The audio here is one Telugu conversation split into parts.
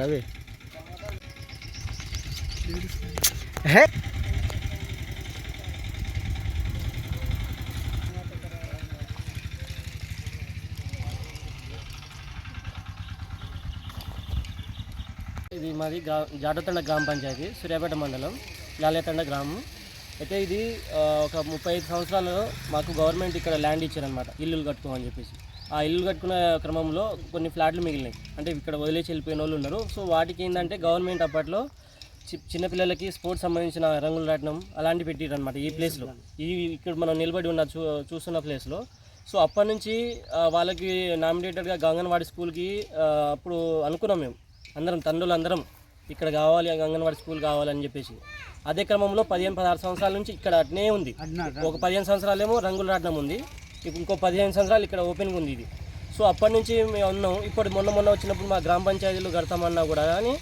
రవి ఇది మాది గ్రా జాడతండ గ్రామ పంచాయతీ సూర్యాపేట మండలం లాలేతండ గ్రామం. అయితే ఇది ఒక ముప్పై ఐదు సంవత్సరాలు మాకు గవర్నమెంట్ ఇక్కడ ల్యాండ్ ఇచ్చారనమాట ఇల్లులు కట్టుకోమని చెప్పేసి. ఆ ఇల్లు కట్టుకునే క్రమంలో కొన్ని ఫ్లాట్లు మిగిలినాయి. అంటే ఇక్కడ వదిలేసి వెళ్ళిపోయిన వాళ్ళు ఉన్నారు. సో వాటికి ఏంటంటే గవర్నమెంట్ అప్పట్లో చిన్నపిల్లలకి స్పోర్ట్స్ సంబంధించిన రంగులు రాటం అలాంటివి పెట్టిరనమాట ఈ ప్లేస్లో. ఈ ఇక్కడ మనం నిలబడి ఉన్న చూ చూస్తున్న ప్లేస్లో. సో అప్పటి నుంచి వాళ్ళకి నామినేటెడ్గా గంగన్వాడి స్కూల్కి అప్పుడు అనుకున్నాం మేము. అందరం తండ్రులు అందరం ఇక్కడ కావాలి అంగన్వాడి స్కూల్ కావాలని చెప్పేసి. అదే క్రమంలో పదిహేను పదహారు సంవత్సరాల నుంచి ఇక్కడ అట్నే ఉంది. ఒక పదిహేను సంవత్సరాలేమో రంగులు రాటం ఉంది. ఇప్పుడు ఇంకో పదిహేను సంవత్సరాలు ఇక్కడ ఓపెన్గా ఉంది ఇది. సో అప్పటి నుంచి మేము ఉన్నాం ఇప్పుడు మొన్న మొన్న వచ్చినప్పుడు మా గ్రామ పంచాయతీలు కడతామన్నా కూడా కానీ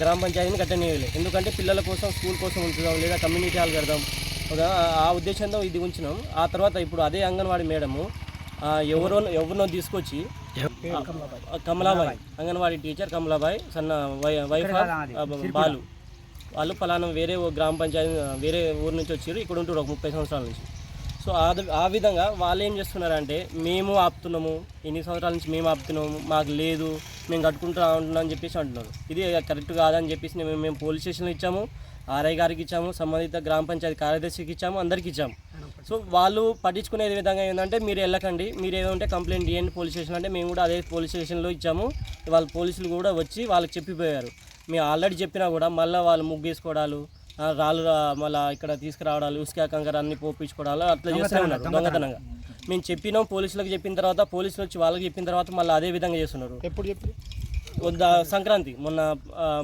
గ్రామ పంచాయతీని కట్టనీయలే ఎందుకంటే పిల్లల కోసం స్కూల్ కోసం ఉంచుదాం లేదా కమ్యూనిటీ హాల్ కడదాం. ఒక ఆ ఉద్దేశంతో ఇది ఉంచినాం. ఆ తర్వాత ఇప్పుడు అదే అంగన్వాడి మేడము ఎవరో ఎవరినో తీసుకొచ్చి కమలాబాయ్ అంగన్వాడీ టీచర్ కమలాబాయ్ సన్న వై- వైఫ్ బాలు. వాళ్ళు ఫలానా వేరే గ్రామ పంచాయతీ వేరే ఊరు నుంచి వచ్చారు. ఇక్కడ ఉంటారు ఒక ముప్పై సంవత్సరాల నుంచి. సో ఆ విధంగా వాళ్ళు ఏం చేస్తున్నారంటే మేము ఆపుతున్నాము ఎన్ని సంవత్సరాల నుంచి మేము ఆపుతున్నాము మాకు లేదు మేము కట్టుకుంటా ఉంటున్నాం అని చెప్పేసి అంటున్నారు. ఇది కరెక్ట్ కాదని చెప్పేసి మేము మేము పోలీస్ స్టేషన్లో ఇచ్చాము ఆర్ఐ గారికి ఇచ్చాము సంబంధిత గ్రామ పంచాయతీ కార్యదర్శికి ఇచ్చాము అందరికి ఇచ్చాము. సో వాళ్ళు పట్టించుకునే విధంగా ఏంటంటే మీరు వెళ్ళకండి మీరు ఏదంటే కంప్లైంట్ ఇవ్వండి పోలీస్ స్టేషన్ అంటే మేము కూడా అదే పోలీస్ స్టేషన్లో ఇచ్చాము. వాళ్ళ పోలీసులు కూడా వచ్చి వాళ్ళకి చెప్పిపోయారు. మేము ఆల్రెడీ చెప్పినా కూడా మళ్ళీ వాళ్ళు ముగ్గేసుకోవడాలు రాళ్ళు మళ్ళీ ఇక్కడ తీసుకురావడాలు ఉసుక కంకర అన్ని పోపించుకోవడాలు అట్లా చేస్తూనే ఉన్నారు దొంగతనంగా. మేము చెప్పినాం పోలీసులకు చెప్పిన తర్వాత పోలీసులు వచ్చి వాళ్ళకి చెప్పిన తర్వాత మళ్ళీ అదే విధంగా చేస్తున్నారు. ఎప్పుడు చెప్పి? వద్ద సంక్రాంతి మొన్న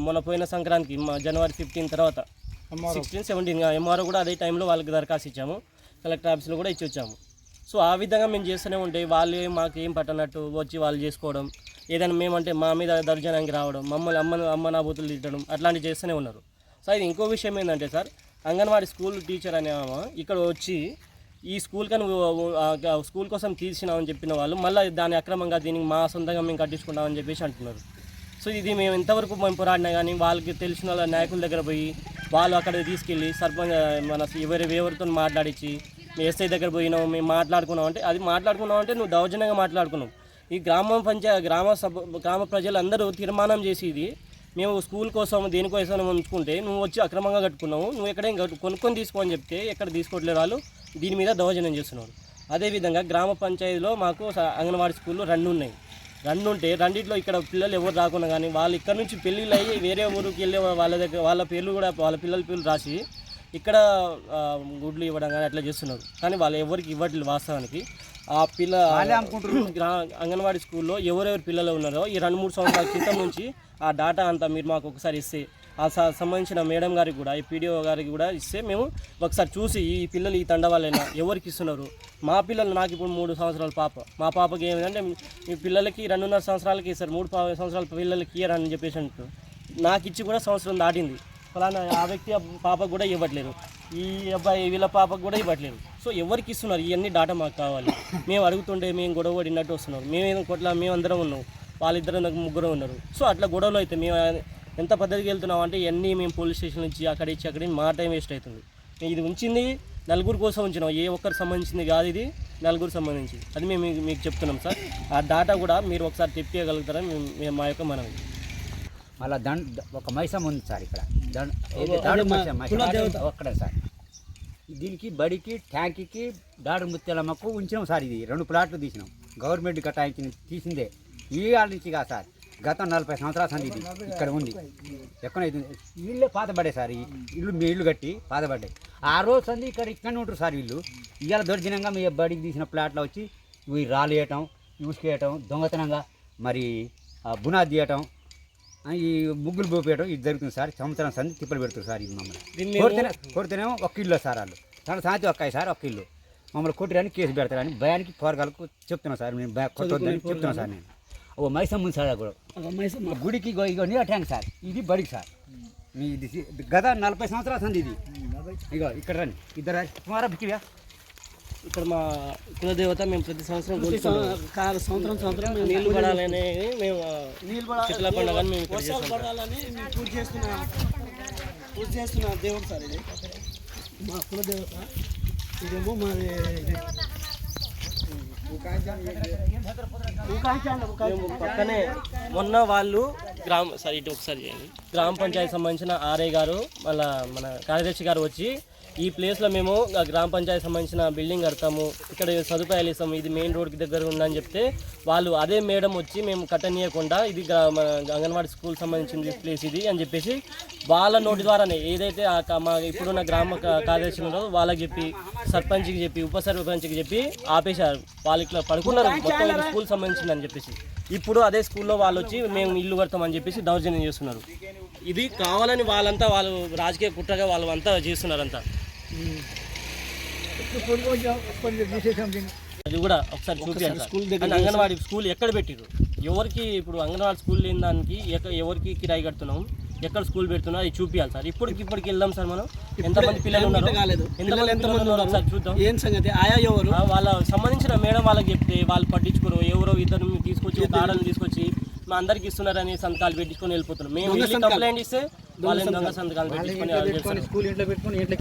మొన్న పోయిన సంక్రాంతికి మా జనవరి ఫిఫ్టీన్ తర్వాత. సిక్స్టీన్ సెవెంటీన్ ఎంఆర్ఓ కూడా అదే టైంలో వాళ్ళకి దరఖాస్తు ఇచ్చాము. కలెక్టర్ ఆఫీస్లో కూడా ఇచ్చి వచ్చాము. సో ఆ విధంగా మేము చేస్తూనే ఉంటే వాళ్ళు మాకు ఏం పట్టనట్టు వచ్చి వాళ్ళు చేసుకోవడం ఏదైనా మేమంటే మా మీద దర్జనానికి రావడం మమ్మల్ని అమ్మ అమ్మ నా బూతులు తిట్టడం అట్లాంటివి చేస్తూనే ఉన్నారు. సార్ ఇది ఇంకో విషయం ఏంటంటే సార్ అంగన్వాడీ స్కూల్ టీచర్ అనే ఆమె ఇక్కడ వచ్చి ఈ స్కూల్ కానీ స్కూల్ కోసం తీసినామని చెప్పిన వాళ్ళు మళ్ళీ దాని అక్రమంగా దీనికి మా సొంతంగా మేము కట్టించుకున్నామని చెప్పేసి అంటున్నారు. సో ఇది మేము ఎంతవరకు మేము పోరాడినా కానీ వాళ్ళకి తెలిసిన వాళ్ళ నాయకుల దగ్గర పోయి వాళ్ళు అక్కడ తీసుకెళ్ళి సర్పంచ్ మన ఎవరి ఎవరితో మాట్లాడించి ఎస్ఐ దగ్గర పోయినావు మేము మాట్లాడుకున్నాం అంటే అది మాట్లాడుకున్నాం అంటే నువ్వు దౌర్జన్యంగా మాట్లాడుకున్నావు. ఈ గ్రామం పంచాయ గ్రామ సభ గ్రామ ప్రజలందరూ తీర్మానం చేసి ఇది మేము స్కూల్ కోసం దేనికోసం ఉంచుకుంటే నువ్వు వచ్చి అక్రమంగా కట్టుకున్నావు నువ్వు ఎక్కడేం కొనుక్కొని తీసుకో అని చెప్తే ఎక్కడ తీసుకోవట్లేదు వాళ్ళు దీని మీద దౌర్జన్యం చేస్తున్నారు. అదేవిధంగా గ్రామ పంచాయతీలో మాకు అంగన్వాడీ స్కూల్లో రెండు ఉన్నాయి. రెండు ఉంటే రెండిట్లో ఇక్కడ పిల్లలు ఎవరు రాకుండా కానీ వాళ్ళు ఇక్కడ నుంచి పెళ్ళిళ్ళు అయ్యి వేరే ఊరికి వెళ్ళే వాళ్ళ దగ్గర వాళ్ళ పేర్లు కూడా వాళ్ళ పిల్లల పేర్లు రాసి ఇక్కడ గుడ్లు ఇవ్వడం కానీ అట్లా చేస్తున్నారు. కానీ వాళ్ళు ఎవరికి ఇవ్వట్లేదు వాస్తవానికి. ఆ పిల్ల గ్రా అంగన్వాడీ స్కూల్లో ఎవరెవరు పిల్లలు ఉన్నారో ఈ రెండు మూడు సంవత్సరాల క్రితం నుంచి ఆ డాటా అంతా మీరు మాకు ఒకసారి ఇస్తే ఆ సంబంధించిన మేడం గారికి కూడా ఈ పీడిఓ గారికి కూడా ఇస్తే మేము ఒకసారి చూసి ఈ పిల్లలు ఈ తండ వాళ్ళైనా ఎవరికి ఇస్తున్నారు? మా పిల్లలు నాకు ఇప్పుడు మూడు సంవత్సరాల పాప. మా పాపకి ఏమిటంటే మీ పిల్లలకి రెండున్నర సంవత్సరాలకి ఇస్తారు మూడు సంవత్సరాల పిల్లలకి ఇయ్యరు అని చెప్పేసి అంటారు నాకు ఇచ్చి కూడా సంవత్సరం దాటింది. ఫలానా ఆ వ్యక్తి ఆ పాపకు కూడా ఇవ్వట్లేదు. ఈ అబ్బాయి వీళ్ళ పాపకు కూడా ఇవ్వట్లేదు. సో ఎవరికి ఇస్తున్నారు? ఇవన్నీ డాటా మాకు కావాలి. మేము అడుగుతుంటే మేము గొడవ పడినట్టు వస్తున్నారు. మేమేదో కొట్లా? మేము అందరం ఉన్నాం. వాళ్ళిద్దరు నాకు ముగ్గురు ఉన్నారు. సో అట్లా గొడవలు అయితే మేము ఎంత పద్ధతికి వెళ్తున్నాం అంటే ఇవన్నీ మేము పోలీస్ స్టేషన్ నుంచి అక్కడ ఇచ్చి అక్కడ మా టైం వేస్ట్ అవుతుంది. ఇది ఉంచింది నలుగురు కోసం ఉంచినాం. ఏ ఒక్కరికి సంబంధించింది కాదు ఇది నలుగురు సంబంధించి అది మేము మీకు- చెప్తున్నాం సార్. ఆ డాటా కూడా మీరు ఒకసారి తెప్పియగలుగుతారని మేము- మేము మా యొక్క మనవి. మళ్ళీ దండ ఒక మైసం ఉంది సార్ ఇక్కడ. దండ. ఒక్కడే సార్. దీనికి బడికి ట్యాంక్కి దాడు ముత్యాలమ్మకు ఉంచినాం సార్ ఇది. రెండు ప్లాట్లు తీసినాం. గవర్నమెంట్ కట్టాయించి తీసిందే. ఈ వాళ్ళ నుంచి కాదు సార్. గత నలభై సంవత్సరాల సంది ఇది. ఇక్కడ ఉంది. ఎక్కడ ఇది? వీళ్ళే పాతబడే సార్. ఈ ఇల్లు మీ ఇల్లు కట్టి పాతబడ్డాయి. ఆ రోజు సంది ఇక్కడ ఇక్కడనే ఉంటారు సార్ వీళ్ళు. ఇవాళ దొరికినంగా మీ బడికి తీసిన ప్లాట్లో వచ్చి ఇవి రాళ్ళు వేయటం ఇసుకేయటం దొంగతనంగా మరి బునాది తీయటం ఈ ముగ్గులు పోపేయడం ఇది జరుగుతుంది సార్. సంవత్సరం సంది తిప్పలు పెడుతుంది సార్ ఇది మమ్మల్ని. మేము- కొడితేనే కొడితేనేమో ఒక్క ఇల్లు సార్ వాళ్ళు. తన సాయంత్రం ఒక్కాయి సార్ ఒక్క ఇల్లు మమ్మల్ని కొట్టిరని కేసు పెడతారని భయానికి పోరగాలకు చెప్తున్నాను సార్. నేను కొట్టొద్దని చెప్తున్నాను సార్ నేను ఓ మైసమ్మ ఉంది సార్ ఆ గుడికి నీళ్ళ ట్యాంక్ సార్. ఇది బడికి సార్. మీ ఇది గత నలభై సంవత్సరాల సంది ఇది. ఇగో ఇక్కడ రండి. ఇద్దరు కుమార బిక్కివా? ఇక్కడ మా కులదేవత మేము ప్రతి సంవత్సరం సంవత్సరం సంవత్సరం నీళ్ళు పడాలని మేము నీళ్ళు పడాలి చెట్ల పండుగ మేము పడాలని మేము పూజ చేస్తున్న పూజ చేస్తున్న దేవుడు సార్ ఇది. మా కుల దేవత ఇదేమో మాది పక్కనే మొన్న వాళ్ళు గ్రామ సార్ ఇటు ఒకసారి చేయండి. గ్రామ పంచాయతీ సంబంధించిన ఆర్ఐ గారు మళ్ళా మన కార్యదర్శి గారు వచ్చి ఈ ప్లేస్లో మేము గ్రామ పంచాయతీ సంబంధించిన బిల్డింగ్ కడతాము. ఇక్కడ సదుపాయాలు ఇస్తాము. ఇది మెయిన్ రోడ్కి దగ్గర ఉందని చెప్తే వాళ్ళు అదే మేడం వచ్చి మేము కట్టనీయకుండా ఇది అంగన్వాడీ స్కూల్ సంబంధించిన ప్లేస్ ఇది అని చెప్పేసి వాళ్ళ నోటి ద్వారానే ఏదైతే మా ఇప్పుడున్న గ్రామ కార్యదర్శి ఉన్నారో వాళ్ళకి చెప్పి సర్పంచ్కి చెప్పి ఉప సర్పంచ్కి చెప్పి ఆపేశారు. వాళ్ళు ఇట్లా పడుకున్నారు. మొత్తం స్కూల్ సంబంధించిందని చెప్పేసి. ఇప్పుడు అదే స్కూల్లో వాళ్ళు వచ్చి మేము ఇల్లు కడతామని చెప్పేసి దౌర్జన్యం చేస్తున్నారు. ఇది కావాలని వాళ్ళంతా వాళ్ళు రాజకీయ కుట్రగా వాళ్ళు అంతా చేస్తున్నారు అంతా అది కూడా ఒకసారి చూపించాలి స్కూల్ అండ్ అంగన్వాడీ స్కూల్ ఎక్కడ పెట్టిరు ఎవరికి ఇప్పుడు అంగన్వాడీ స్కూల్ లేని దానికి ఎవరికి కిరాయి కడుతున్నాం ఎక్కడ స్కూల్ పెడుతున్నా అది చూపించాలి సార్. ఇప్పటికి ఇప్పటికి వెళ్దాం సార్ మనం. ఎంతమంది పిల్లలు ఉన్నారు? కాలేదు ఎంతమంది ఎంతమంది ఉన్నారు? ఒకసారి చూద్దాం. ఏం సంగతి? ఆయా ఎవరు? ఆ, వాళ్ళ సంబంధించిన మేడం వాళ్ళకి చెప్తే వాళ్ళు పట్టించుకోరు. ఎవరో ఇద్దరు తీసుకొచ్చి ఒక ఆడని తీసుకొచ్చి మా అందరికి ఇస్తున్నారని సంతకాలు పెట్టించుకొని వెళ్ళిపోతున్నాం. మేము వెళ్ళి కంప్లైంట్ ఇస్తే వాళ్ళని దొంగ సంతకాలు. పెట్టించుకొని వాళ్ళు చేస్తారు. స్కూల్ ఇంట్లో పెట్టుకొని ఇంట్లో